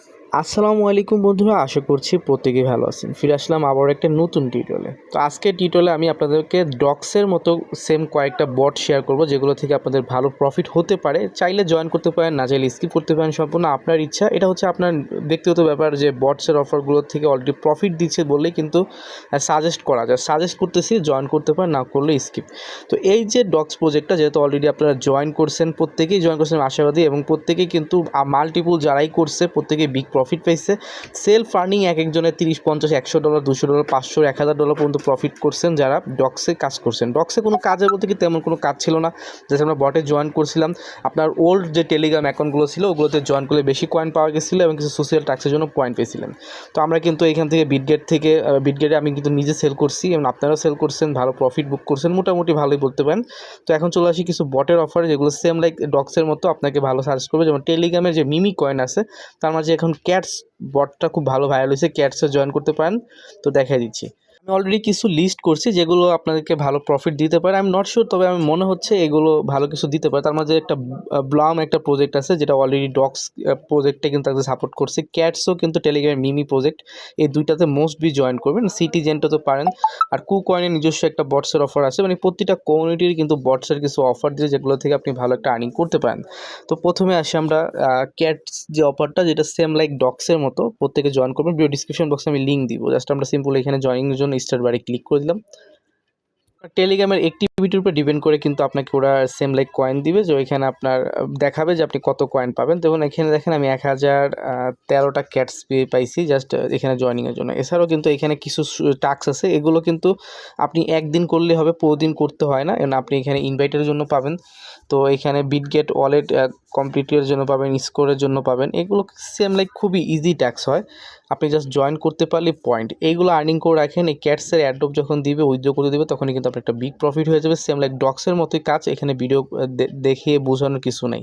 music. আসসালামু আলাইকুম বন্ধুরা, আশা করছি প্রত্যেকেই ভালো আছেন। ফিরে আসলাম আবার একটা নতুন টিউটোরিয়ালে তো আজকের টিউটোরিয়ালে আমি আপনাদেরকে ডক্সের মতো সেম কয়েকটা বট শেয়ার করব, যেগুলো থেকে আপনাদের ভালো প্রফিট হতে পারে। চাইলে জয়েন করতে পারেন, না চাইলে স্কিপ করতে পারেন, সম্পূর্ণ আপনার ইচ্ছা। এটা হচ্ছে আপনার ব্যক্তিগত ব্যাপার যে বটসের অফারগুলোর থেকে অলরেডি প্রফিট দিচ্ছে বললেই কিন্তু সাজেস্ট করা যায়। সাজেস্ট করতেছি জয়েন করতে পারেন, না করলে স্কিপ তো এই যে ডক্স প্রজেক্টটা যেহেতু অলরেডি আপনারা জয়েন করছেন, প্রত্যেকেই জয়েন করছেন আশাবাদী এবং প্রত্যেকেই কিন্তু মাল্টিপুল যারাই করছে, প্রত্যেকেই বিগ প্রফিট পাইছে। সেলফ আর্নিং এক একজনের তিরিশ, পঞ্চাশ, একশো ডলার দুশো ডলার পাঁচশো, এক হাজার ডলার পর্যন্ত প্রফিট করছেন যারা ডক্সে কাজ করছেন। ডক্সে কোনো কাজের বলতে কি তেমন কোনো কাজ ছিল না। জাস্ট আমরা বটে জয়েন করছিলাম। আপনার ওল্ড যে টেলিগ্রাম অ্যাকাউন্টগুলো ছিল, ওগুলোতে জয়েন করলে বেশি কয়েন পাওয়া গেছিল এবং কিছু সোশ্যাল ট্যাক্সের জন্য পয়েন্ট পেয়েছিলেন। তো আমরা কিন্তু এখান থেকে বিটগেট থেকে বিটগেটে আমি কিন্তু নিজে সেল করছি এবং আপনারাও সেল করছেন, ভালো প্রফিট বুক করছেন, মোটামুটি ভালোই বলতে পারেন। তো এখন চলে আসি কিছু বটের অফার যেগুলো সেম লাইক ডক্সের মতো আপনাকে ভালো সার্চ করবে। যেমন টেলিগ্রামের যে মিমি কয়েন আছে, তার মাঝে এখন ক্যাটস বটটা খুব ভালো ভাইরাল হয়েছে ক্যাটসে জয়েন করতে পারেন। তো দেখাই দিচ্ছি। আমি অলরেডি কিছু লিস্ট করছি যেগুলো আপনাদেরকে ভালো প্রফিট দিতে পারে। আমি নট শিওর তবে আমি মনে হচ্ছে এগুলো ভালো কিছু দিতে পারে। তার মাঝে একটা ব্লাম একটা প্রজেক্ট আছে যেটা অলরেডি ডক্স প্রজেক্টে কিন্তু তাদের সাপোর্ট করছে। ক্যাটসও কিন্তু টেলিগ্রামের মিমি প্রজেক্ট এই দুইটাতে মোস্ট বি জয়েন করবেন। সিটিজেনটা তো পারেন। আর কু কয়েনের নিজস্ব একটা বটসের অফার আছে। মানে প্রতিটা কমিউনিটির কিন্তু বটসের কিছু অফার দিয়ে যেগুলো থেকে আপনি ভালো একটা আর্নিং করতে পারেন। তো প্রথমে আসি আমরা ক্যাটস যে অফারটা যেটা সেম লাইক ডক্সের মতো, প্রত্যেকে জয়েন করবেন। ভিডিও ডিসক্রিপশন বক্সে আমি লিঙ্ক দিব। জাস্ট আমরা সিম্পল এখানে জয়েনিংয়ের জন্য স্টার বারে ক্লিক করে দিলাম। টেলিগ্রামের অ্যাক্টিভিটির উপর ডিপেন্ড করে কিন্তু আপনাকে ওরা সেম লাইক কয়েন দিবে যে ওইখানে আপনার দেখাবে যে আপনি কত কয়েন পাবেন। যেমন এখানে দেখেন আমি এক হাজার তেরোটা ক্যাটস পেয়ে পাইছি জাস্ট এখানে জয়েনিংয়ের জন্য। এছাড়াও কিন্তু এখানে কিছু টাস্ক আছে। এগুলো কিন্তু আপনি একদিন করলে হবে প্রতিদিন করতে হয় না। এবং আপনি এখানে ইনভাইটের জন্য পাবেন। তো এখানে বিটগেট ওয়ালেট কমপ্লিটের জন্য পাবেন স্কোরের জন্য পাবেন। এগুলো সেম লাইক খুবই ইজি ট্যাক্স হয়। আপনি জাস্ট জয়েন করতে পারলে পয়েন্ট এইগুলো আর্নিং করে রাখেন। এই ক্যাটসের অ্যাডপ যখন দিবে উইথড্র করে দেবে, তখনই কিন্তু আপনার একটা বিগ প্রফিট হয়ে যাবে সেম লাইক ডক্সের মতোই কাজ, এখানে ভিডিও দেখিয়ে বোঝানোর কিছু নেই।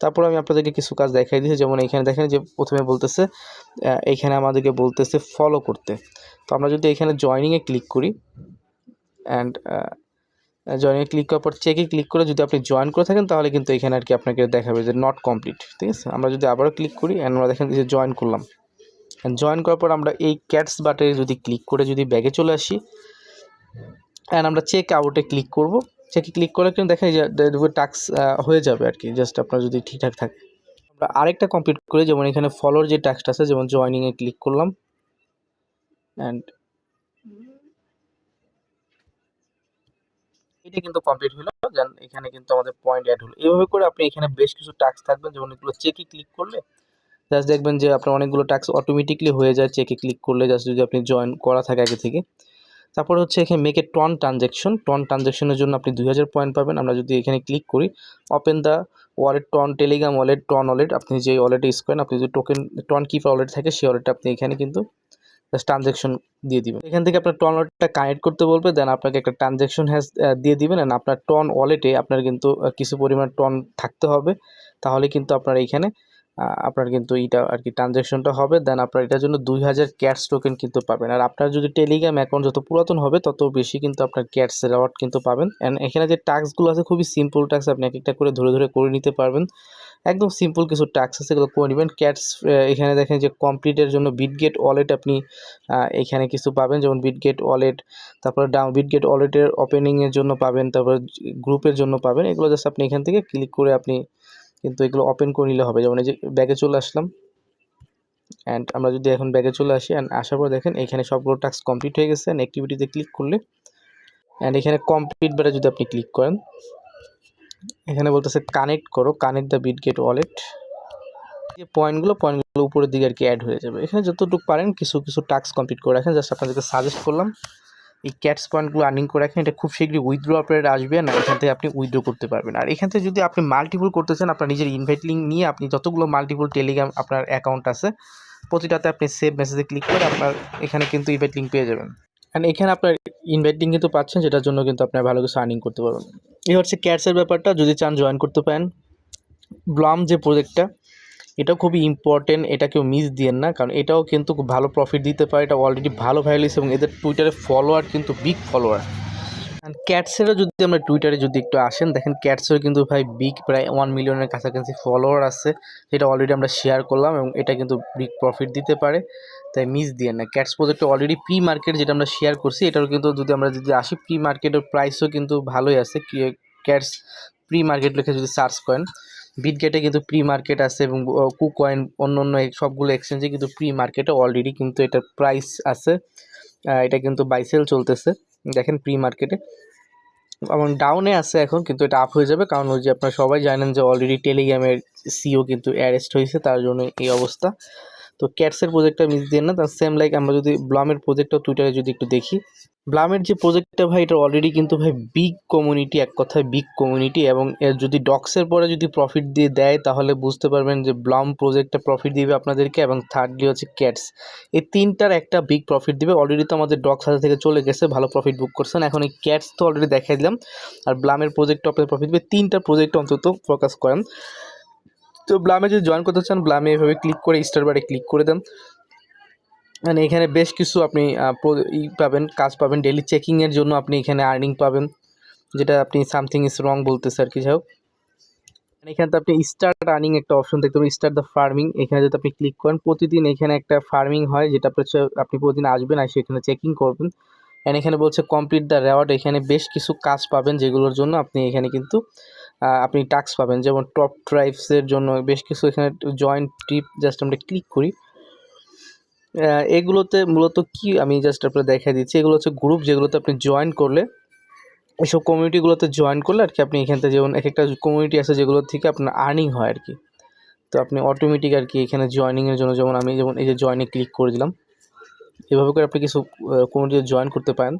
তারপর আমি আপনাদেরকে কিছু কাজ দেখাই দিয়েছি, যেমন এখানে দেখেন যে প্রথমে বলতেছে এখানে আমাদেরকে বলতেছে ফলো করতে। তো আমরা যদি এখানে জয়নিংয়ে ক্লিক করি অ্যান্ড জয়েনে ক্লিক করার পর চেকে ক্লিক করে যদি আপনি জয়েন করে থাকেন, তাহলে কিন্তু এখানে আর কি আপনাকে দেখাবে যে নট কমপ্লিট ঠিক আছে? আমরা যদি আবারও ক্লিক করি অ্যান্ড আমরা দেখেন যে জয়েন করলাম। জয়েন করার পর আমরা এই ক্যাটস বাটে যদি ক্লিক করে যদি ব্যাগে চলে আসি অ্যান্ড আমরা চেক আউটে ক্লিক করব। চেকে ক্লিক করে কিন্তু দেখেন টাস্ক হয়ে যাবে আর কি জাস্ট আপনার যদি ঠিকঠাক থাকে। আমরা আরেকটা কমপ্লিট করি, যেমন এখানে ফলোর যে টাস্কটা আছে, যেমন জয়নিংয়ে ক্লিক করলাম। অ্যান্ড এটা কিন্তু কমপ্লিট হলো। দেন এখানে কিন্তু আমাদের পয়েন্ট অ্যাড হলো। এইভাবে করে আপনি এখানে বেশ কিছু টাস্ক থাকবেন। যেমন এগুলো চেকে ক্লিক করলে জাস্ট দেখবেন যে আপনার অনেকগুলো টাস্ক অটোমেটিকলি হয়ে যায়। চেকে ক্লিক করলে জাস্ট যদি আপনি জয়েন করা থাকে আগে থেকে। তারপর হচ্ছে এখানে make a TON transaction TON ট্রানজ্যাকশনের জন্য আপনি দুই হাজার পয়েন্ট পাবেন। আমরা যদি এখানে ক্লিক করি open the wallet TON Telegram wallet TON wallet আপনি যে ওয়ালেটে ইউজ করেন আপনি যদি টোকেন টন কিপার ওয়ালেট থাকে, সেই ওয়ালেটটা আপনি এখানে কিন্তু জাস্ট ট্রানজ্যাকশন দিয়ে দিবেন। এখান থেকে আপনার টন ওয়ালেটটা কানেক্ট করতে বলবে দেন আপনাকে একটা ট্রানজ্যাকশন হ্যাজ দিয়ে দিবেন অ্যান্ড আপনার টন ওয়ালেটে আপনার কিন্তু কিছু পরিমাণ টন থাকতে হবে। তাহলে কিন্তু আপনার এইখানে আপনার কিন্তু এটা আর কি ট্রানজ্যাকশনটা হবে দেন আপনার এটার জন্য দুই হাজার ক্যাটস টোকেন কিন্তু পাবেন। আর আপনার যদি টেলিগ্রাম অ্যাকাউন্ট যত পুরাতন হবে, তত বেশি কিন্তু আপনার ক্যাটস রেওয়ার্ড কিন্তু পাবেন। অ্যান্ড এখানে যে টাস্কগুলো আছে, খুবই সিম্পল টাস্ক আপনি এক একটা করে ধরে ধরে করে নিতে পারবেন। একদম সিম্পল কিছু টাস্ক আছে, এগুলো করে নেবেন। ক্যাটস এখানে দেখেন যে কমপ্লিটের জন্য বিটগেট ওয়ালেট আপনি এখানে কিছু পাবেন। যেমন বিটগেট ওয়ালেট তারপরে ডাউন বিটগেট ওয়ালেটের ওপেনিংয়ের জন্য পাবেন, তারপর গ্রুপের জন্য পাবেন। এগুলো জাস্ট আপনি এখান থেকে ক্লিক করে আপনি কিন্তু এগুলো ওপেন করে নিলে হবে। যেমন এই যে ব্যাগে চলে আসলাম অ্যান্ড আমরা যদি এখন ব্যাগে চলে আসি অ্যান্ড আসার পর দেখেন এখানে সবগুলো টাস্ক কমপ্লিট হয়ে গেছে অ্যান্ড অ্যাক্টিভিটিতে ক্লিক করলে অ্যান্ড এখানে কমপ্লিট বারে যদি আপনি ক্লিক করেন, এখানে বলতেছে কানেক্ট করো connect the Bitget wallet যে পয়েন্টগুলো পয়েন্টগুলো উপরের দিকে আর কি অ্যাড হয়ে যাবে। এখানে যতটুকু পারেন কিছু কিছু টাস্ক কমপ্লিট করে রাখেন। জাস্ট আপনাদেরকে সাজেস্ট করলাম। এই ক্যাটস পয়েন্টগুলো আর্নিং করে রাখেন, এটা খুব শীঘ্রই উইথড্র আপনার আসবে না, এখান থেকে আপনি উইথড্র করতে পারবেন। আর এখান থেকে যদি আপনি মাল্টিপুল করতে চান, আপনার নিজের ইনভাইট লিঙ্ক নিয়ে আপনি যতগুলো মাল্টিপুল টেলিগ্রাম আপনার অ্যাকাউন্ট আছে, প্রতিটাতে আপনি সেভ মেসেজে ক্লিক করে আপনার এখানে কিন্তু ইনভাইট লিঙ্ক পেয়ে যাবেন। অ্যান্ড এখানে আপনার ইনভাইট লিঙ্ক কিন্তু পাচ্ছেন, যেটার জন্য কিন্তু আপনার ভালো কিছু আর্নিং করতে পারবেন। এই হচ্ছে ক্যাটসের ব্যাপারটা, যদি চান জয়েন করতে পারেন। ব্লাম যে প্রজেক্টটা এটাও খুবই ইম্পর্টেন্ট এটা কেউ মিস দিয়েন না, কারণ এটাও কিন্তু খুব ভালো প্রফিট দিতে পারে, এটা অলরেডি ভালো ভ্যালুস এবং এদের টুইটারে ফলোয়ার কিন্তু বিগ ফলোয়ার অ্যান্ড ক্যাটসেরও যদি আমরা টুইটারে যদি একটু আসেন, দেখেন ক্যাটসেরও কিন্তু ভাই বিগ প্রায় ওয়ান মিলিয়নের কাছাকাছি ফলোয়ার আছে, যেটা অলরেডি আমরা শেয়ার করলাম এবং এটা কিন্তু বিগ প্রফিট দিতে পারে, তাই মিস দিয়ে না। Cats project already pre market যেটা আমরা শেয়ার করছি, এটারও কিন্তু যদি আমরা যদি আসি প্রি মার্কেটের প্রাইসও কিন্তু ভালোই আছে ক্যাটস প্রি মার্কেট লিখে যদি সার্চ করেন বিটগেটে কিন্তু প্রি মার্কেট আছে এবং কুকয়েন অন্য অন্য সবগুলো এক্সচেঞ্জে কিন্তু প্রি মার্কেটে অলরেডি কিন্তু এটা প্রাইস আছে। এটা কিন্তু বাইসেল চলতেছে। দেখেন প্রি মার্কেটে এবং ডাউনে আছে এখন, কিন্তু এটা আপ হয়ে যাবে। কারণ ওই যে আপনারা সবাই জানেন যে অলরেডি টেলিগ্রামের সিও কিন্তু অ্যারেস্ট হয়েছে, তার জন্য এই অবস্থা। তো ক্যাটসের প্রজেক্টটা মিস দিয়ে না তার সেম লাইক আমরা যদি ব্লামের প্রজেক্টটা টুইটারে যদি একটু দেখি ব্লামের যে প্রজেক্টটা ভাই, এটা অলরেডি কিন্তু ভাই বিগ কমিউনিটি এক কথায় বিগ কমিউনিটি এবং এর যদি ডক্সের পরে যদি প্রফিট দিয়ে দেয়, তাহলে বুঝতে পারবেন যে ব্লাম প্রজেক্টটা প্রফিট দিবে আপনাদেরকে এবং থার্ডলি হচ্ছে ক্যাটস এই তিনটার একটা বিগ প্রফিট দিবে। অলরেডি তো আমাদের ডক্স হাতে থেকে চলে গেছে, ভালো প্রফিট বুক করছেন এখন এই ক্যাটস তো অলরেডি দেখাই দিলাম। আর ব্লামের প্রজেক্ট আপনাদের প্রফিট দিবে। তিনটা প্রজেক্ট অন্তত ফোকাস করেন। তো ব্লামে যদি জয়েন করতে চান ব্লামে এভাবে ক্লিক করে স্টার বারে ক্লিক করে দেন। মানে এখানে বেশ কিছু আপনি ই পাবেন, কাজ পাবেন ডেলি চেকিংয়ের জন্য আপনি এখানে আর্নিং পাবেন। যেটা আপনি সামথিং ইজ রং বলতেছে আর কি, যাই হোক। এখানে তো আপনি স্টার্ট আর্নিং একটা অপশন দেখতে পাবেন স্টার্ট দ্য ফার্মিং এখানে যদি আপনি ক্লিক করেন, প্রতিদিন এখানে একটা ফার্মিং হয়, যেটা আপনি প্রতিদিন আসবেন আর সেখানে চেকিং করবেন। অ্যান্ড এখানে বলছে কমপ্লিট দ্য রেওয়ার্ড এখানে বেশ কিছু কাজ পাবেন যেগুলোর জন্য আপনি এখানে কিন্তু আপনি টাস্ক পাবেন। যেমন টপ ট্রাইবসের জন্য বেশ কিছু এখানে জয়েন্ট টিপ জাস্ট আমরা ক্লিক করি। এগুলোতে মূলত কি আমি জাস্ট আপনাকে দেখাই দিচ্ছি। এগুলো হচ্ছে গ্রুপ যেগুলোতে আপনি জয়েন করলে, এসব কমিউনিটিগুলোতে জয়েন করলে আর কি আপনি এখান থেকে যেমন এক একটা কমিউনিটি আছে যেগুলো থেকে আপনার আর্নিং হয় আর কি। তো আপনি অটোমেটিক আর কি এখানে জয়েনিংয়ের জন্য যেমন আমি যেমন এই যে জয়েনে ক্লিক করে দিলাম। এভাবে করে আপনি কিছু কমিউনিটিতে জয়েন করতে পারেন।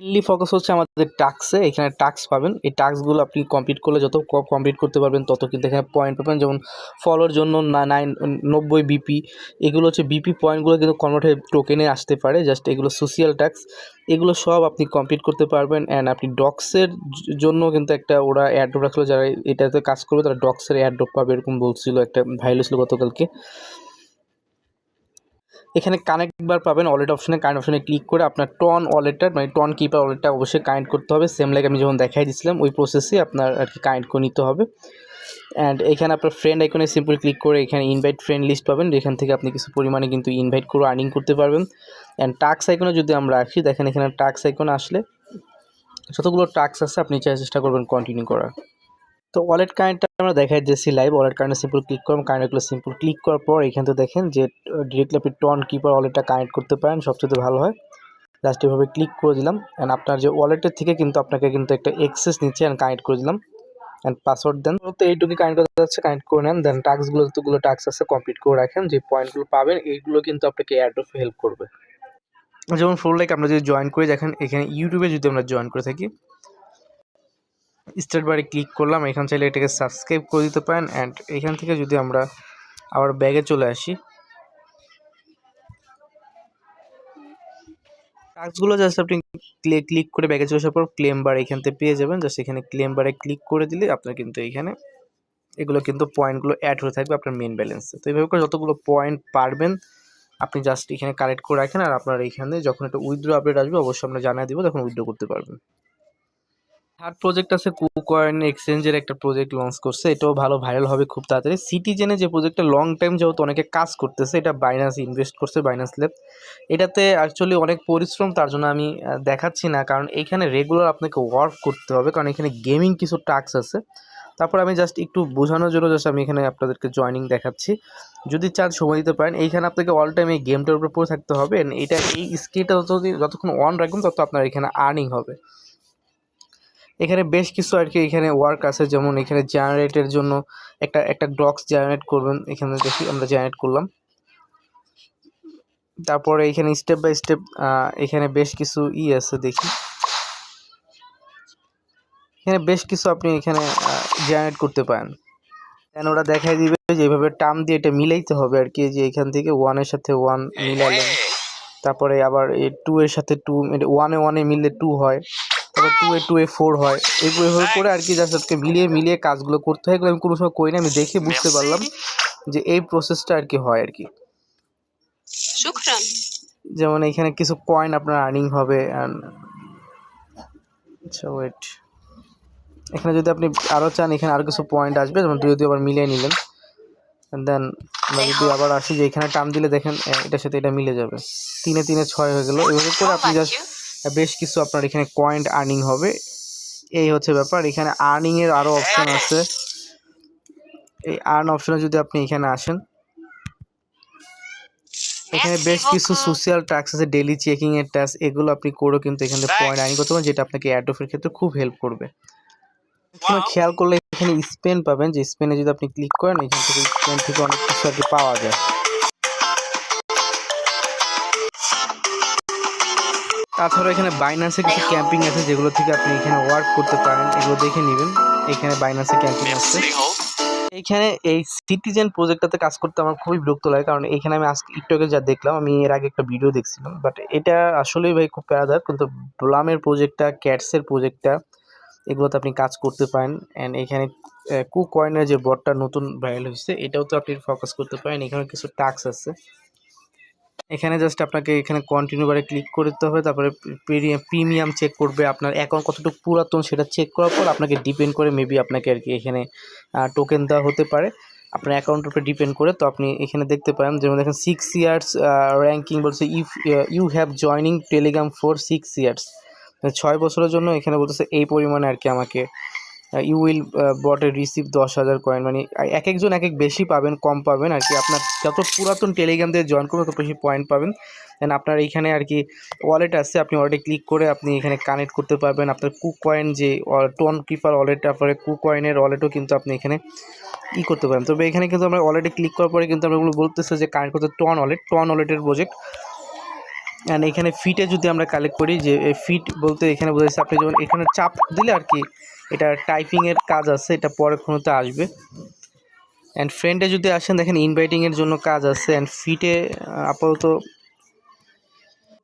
মেনলি ফোকাস হচ্ছে আমাদের টাক্সে এখানে টাক্স পাবেন। এই টাক্সগুলো আপনি কমপ্লিট করলে যত কমপ্লিট করতে পারবেন, তত কিন্তু এখানে পয়েন্ট পাবেন। যেমন ফলোর জন্য না নাইন নব্বই বিপি এগুলো হচ্ছে বিপি পয়েন্টগুলো কিন্তু কনভার্ট হয়ে টোকেনে আসতে পারে। জাস্ট এগুলো সোশিয়াল ট্যাক্স এগুলো সব আপনি কমপ্লিট করতে পারবেন। অ্যান্ড আপনি ডক্সের জন্য কিন্তু একটা ওরা অ্যাড্রপ রাখল। যারা এটাতে কাজ করবে, তারা ডক্সের অ্যাড্রপ পাবে, এরকম বলছিল একটা ভাইরাল ছিল গতকালকে। এখানে কানেক্ট বার পাবেন ওয়ালেট অপশনে কানেক্ট অপশনে ক্লিক করে আপনার টন ওয়ালেটটা মানে টন কিপার ওয়ালেটটা অবশ্যই কানেক্ট করতে হবে। সেম লাইক আমি যখন দেখাই দিয়েছিলাম ওই প্রসেসে আপনার আর কি কানেক্ট করে নিতে হবে। অ্যান্ড এখানে আপনার ফ্রেন্ড আইকনে সিম্পল ক্লিক করে এখানে ইনভাইট ফ্রেন্ড লিস্ট পাবেন, যেখান থেকে আপনি কিছু পরিমাণে কিন্তু ইনভাইট করে আর্নিং করতে পারবেন। অ্যান্ড টাক্স আইকনে যদি আমরা রাখি দেখেন এখানে টাক্স আইকনে আসলে, যতগুলো টাক্স আছে, আপনি চেষ্টা করবেন কন্টিনিউ করার। তো ওয়ালেট কারেন্টটা আমরা দেখাই দিয়েছি লাইভ ওয়ালেট কারেন্টে সিম্পল ক্লিক করুন কারেন্টগুলো সিম্পল ক্লিক করার পর এখান থেকে দেখেন যে ডিরেক্টলি আপনি টন কিপার ওয়ালেটটা কানেক্ট করতে পারেন, সবচেয়ে ভালো হয়। জাস্ট এভাবে ক্লিক করে দিলাম অ্যান্ড আপনার যে ওয়ালেটের থেকে কিন্তু আপনাকে কিন্তু একটা এক্সেস নিচ্ছে অ্যান্ড কানেক্ট করে দিলাম। অ্যান্ড পাসওয়ার্ড দেন। তো এইটুকু কানেক্ট করতে যাচ্ছে কানেক্ট করে নেন। দেন টাস্কগুলো যতগুলো টাস্ক আছে কমপ্লিট করে রাখেন। যে পয়েন্টগুলো পাবেন, এইগুলো কিন্তু আপনাকে অ্যাড্রফে হেল্প করবে। যেমন ফোর লাইক আমরা যদি জয়েন করি, দেখেন এখানে ইউটিউবে যদি আমরা জয়েন করে থাকি স্টার্ট বারে ক্লিক করলাম, এখান চাইলে এটাকে সাবস্ক্রাইব করে দিতে পারেন। অ্যান্ড এখান থেকে যদি আমরা আবার ব্যাগে চলে আসি টাস্কগুলো জাস্ট আপনি ক্লিক করে ব্যাগে চলে আসার পর ক্লেম বার এখান থেকে পেয়ে যাবেন। জাস্ট এখানে ক্লেম বারে ক্লিক করে দিলে আপনার কিন্তু এখানে এগুলো কিন্তু পয়েন্টগুলো অ্যাড হয়ে থাকবে আপনার মেন ব্যালেন্সে তো এইভাবে করে যতগুলো পয়েন্ট পারবেন, আপনি জাস্ট এখানে কালেক্ট করে রাখেন। আর আপনার এখানে যখন একটা উইথড্র আপডেট আসবে, অবশ্যই আমরা জানিয়ে দিব, তখন উইথড্র করতে পারবেন। থার্ড প্রজেক্ট আছে কুকয়েন এক্সচেঞ্জের একটা প্রজেক্ট লঞ্চ করছে, এটাও ভালো ভাইরাল হবে খুব তাড়াতাড়ি। সিটিজেনে যে প্রজেক্টটা লং টাইম যেহেতু অনেকে কাজ করতেছে, এটা বাইনান্স ইনভেস্ট করছে বাইনান্স ল্যাব এটাতে অ্যাকচুয়ালি অনেক পরিশ্রম, তার জন্য আমি দেখাচ্ছি না, কারণ এখানে রেগুলার আপনাকে ওয়ার্ক করতে হবে, কারণ এখানে গেমিং কিছু টাস্ক আছে। তারপর আমি জাস্ট একটু বোঝানোর জন্য জাস্ট আমি এখানে আপনাদেরকে জয়েনিং দেখাচ্ছি। যদি চান সময় দিতে পারেন, এইখানে আপনাকে অল টাইম এই গেমটার উপরে পড়ে থাকতে হবে এটা এই স্কিলটা যতদিন, যতক্ষণ অন রাখবেন, তত আপনার এখানে আর্নিং হবে। এখানে বেশ কিছু আর কি এখানে ওয়ার্ক আছে। যেমন এখানে জেনারেটের জন্য একটা একটা ডক্স জেনারেট করবেন। এখানে দেখি, আমরা জেনারেট করলাম। তারপরে এখানে স্টেপ বাই স্টেপ এখানে বেশ কিছু ই আছে, দেখি। এখানে বেশ কিছু আপনি এখানে জেনারেট করতে পারেন। দেন ওরা দেখাই দিবে যে এইভাবে টার্ম দিয়ে এটা মিলাইতে হবে আর কি, যে এখান থেকে ওয়ানের সাথে ওয়ান মিলালেন। তারপরে আবার টু এর সাথে টু ওয়ানে ওয়ানে মিললে টু হয়। তারপর two a two a four হয়। এগুলো এভাবে করে আর কি যার সাথে মিলিয়ে মিলিয়ে কাজগুলো করতে হয়। এগুলো আমি কোনো সময় করি না আমি দেখে বুঝতে পারলাম যে এই প্রসেসটা আর কি হয় আর কি। যেমন এখানে কিছু কয়েন আপনার আর্নিং হবে অ্যান্ড আচ্ছা ওয়েট এখানে যদি আপনি আরও চান এখানে আরও কিছু পয়েন্ট আসবে। যেমন যদি আবার মিলিয়ে নিলেন। দেন আমরা যদি আবার আসি যে এখানে টার্ম দিলে দেখেন এটার সাথে এটা মিলে যাবে। তিনে তিনে ছয় হয়ে গেলো। এভাবে করে আপনি জাস্ট বেশ কিছু আপনার এখানে পয়েন্ট আর্নিং হবে। এই হচ্ছে ব্যাপার। এখানে আর্নিংয়ের আরও অপশন আছে। এই আর্ন অপশনে যদি আপনি এখানে আসেন। এখানে বেশ কিছু সোশ্যাল টাস্ক আছে ডেলি চেকিং এর টাস্ক এগুলো আপনি করেও কিন্তু এখানে পয়েন্ট আর্নিং করতে পারেন যেটা আপনাকে অ্যাডোফের ক্ষেত্রে খুব হেল্প করবে। খেয়াল করলে এখানে স্পেন পাবেন। যে স্পেনে যদি আপনি ক্লিক করেন এখান থেকে স্পেন থেকে অনেক কিছু আর কি পাওয়া যায়। তাছাড়া এখানে বাইনান্সে কিছু ক্যাম্পিং আছে যেগুলো থেকে আপনি এখানে ওয়ার্ক করতে পারেন, এগুলো দেখে নেবেন। এখানে বাইনান্সে ক্যাম্পিং আছে। এইখানে এই সিটিজেন প্রজেক্টটাতে কাজ করতে আমার খুবই বিরক্ত লাগে, কারণ এখানে আমি আজকে একটু আগে যা দেখলাম, আমি এর আগে একটা ভিডিও দেখছিলাম। বাট এটা আসলেই ভাই খুব প্যারাদার কিন্তু ব্লামের প্রজেক্টটা ক্যাটসের প্রজেক্টটা এগুলোতে আপনি কাজ করতে পারেন। অ্যান্ড এখানে কু কয়েনের যে বটটা নতুন ভাইরাল হয়েছে, এটাও তো আপনি ফোকাস করতে পারেন। এখানে কিছু টাস্ক আছে। এখানে জাস্ট আপনাকে এখানে কন্টিনিউ বারে ক্লিক করতে হবে, তারপরে প্রিমিয়াম চেক করবে আপনার অ্যাকাউন্ট কতটুকু পুরাতন সেটা চেক করার পর আপনাকে ডিপেন্ড করে মেবি আপনাকে আর কি এখানে টোকেন দেওয়া হতে পারে। আপনার অ্যাকাউন্টের উপরে ডিপেন্ড করে তো আপনি এখানে দেখতে পারেন, যেমন দেখেন সিক্স ইয়ার্স র্যাঙ্কিং বলছে if you have joining Telegram for six years ছয় বছরের জন্য এখানে বলতেছে এই পরিমাণে আর কি আমাকে ইউ উইল বটে রিসিভ দশ হাজার কয়েন মানে এক একজন এক এক বেশি পাবেন, কম পাবেন, আর কি আপনার যত পুরাতন টেলিগ্রাম দিয়ে জয়েন করবেন, তত বেশি পয়েন্ট পাবেন। দেন আপনার এইখানে আর কি ওয়ালেট আছে, আপনি ওয়ালেটে ক্লিক করে আপনি এখানে কানেক্ট করতে পারবেন। আপনার কু কয়েন যে টোন কিপার ওয়ালেট তারপরে কু কয়েনের ওয়ালেটও কিন্তু আপনি এখানে ই করতে পারেন। তবে এখানে কিন্তু আমরা ওয়ালেটে ক্লিক করার পরে কিন্তু আমরা বলতেছে যে কানেক্ট করতে টন ওয়ালেট টন ওয়ালেটের প্রজেক্ট অ্যান্ড এখানে ফিটে যদি আমরা কালেক্ট করি, যে ফিট বলতে এখানে বোঝাচ্ছে, আপনি যেমন এখানে চাপ দিলে আর কি এটা টাইপিংয়ের কাজ আছে, এটা পরে কোনোতে আসবে। অ্যান্ড ফ্রেন্ডে যদি আসেন, দেখেন ইনভাইটিংয়ের জন্য কাজ আছে। অ্যান্ড ফিটে আপাতত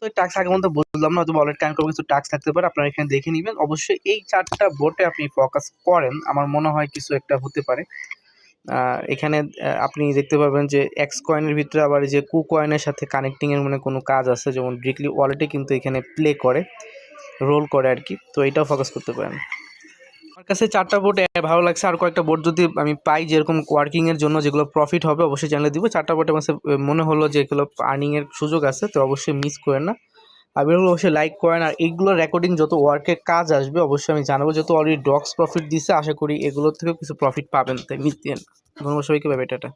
তো টাক্স আগে মতো বললাম না, হয়তো ওয়ালেট কানেক্ট করে কিছু টাক্স থাকতে পারে, আপনারা এখানে দেখে নেবেন। অবশ্যই এই চারটা বোর্ডে আপনি ফোকাস করেন, আমার মনে হয় কিছু একটা হতে পারে। এখানে আপনি দেখতে পাবেন যে এক্স কয়েনের ভিতরে আবার যে কু কয়েনের সাথে কানেক্টিংয়ের মানে কোনো কাজ আছে, যেমন ডিরেক্টলি ওয়ালেটে কিন্তু এখানে প্লে করে রোল করে আর কি। তো এটাও ফোকাস করতে পারেন। আমার কাছে চারটা বোর্ড ভালো লাগছে। আর কয়েকটা বোর্ড যদি আমি পাই, যেরকম ওয়ার্কিংয়ের জন্য যেগুলো প্রফিট হবে, অবশ্যই চ্যানেলে দিব। চারটা বোর্ডে আমার মনে হলো যে এগুলো আর্নিংয়ের সুযোগ আছে, তো অবশ্যই মিস করেন না। ভিডিওগুলো অবশ্যই লাইক করেন। আর এইগুলো রেকর্ডিং যত ওয়ার্কের কাজ আসবে, অবশ্যই আমি জানাব যেহেতু অলরেডি ডক্স প্রফিট দিছে, আশা করি এগুলোর থেকেও কিছু প্রফিট পাবেন। তাই মিস দিন ধন্যবাদ সবাইকে এটা